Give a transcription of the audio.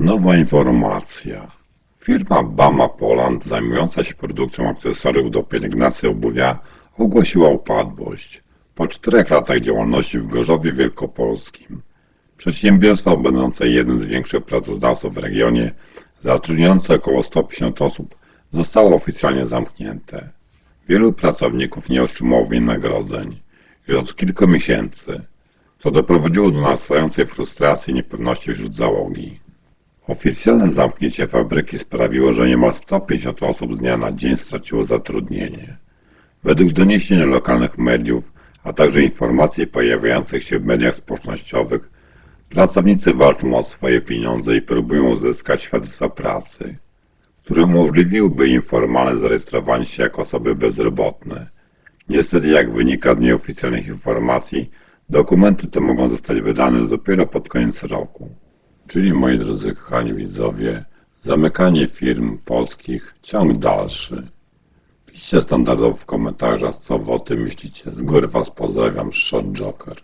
Nowa informacja. Firma Bama Poland zajmująca się produkcją akcesoriów do pielęgnacji obuwia ogłosiła upadłość. Po czterech latach działalności w Gorzowie Wielkopolskim. Przedsiębiorstwo będące jednym z większych pracodawców w regionie, zatrudniające około 150 osób, zostało oficjalnie zamknięte. Wielu pracowników nie otrzymało wynagrodzeń już od kilku miesięcy, co doprowadziło do narastającej frustracji i niepewności wśród załogi. Oficjalne zamknięcie fabryki sprawiło, że niemal 150 osób z dnia na dzień straciło zatrudnienie. Według doniesień lokalnych mediów, a także informacji pojawiających się w mediach społecznościowych, pracownicy walczą o swoje pieniądze i próbują uzyskać świadectwa pracy, które umożliwiłyby im formalne zarejestrowanie się jako osoby bezrobotne. Niestety, jak wynika z nieoficjalnych informacji, dokumenty te mogą zostać wydane dopiero pod koniec roku. Czyli, moi drodzy kochani widzowie, zamykanie firm polskich, ciąg dalszy. Piszcie standardowo w komentarzach, co wy o tym myślicie. Z góry was pozdrawiam, Shot Joker.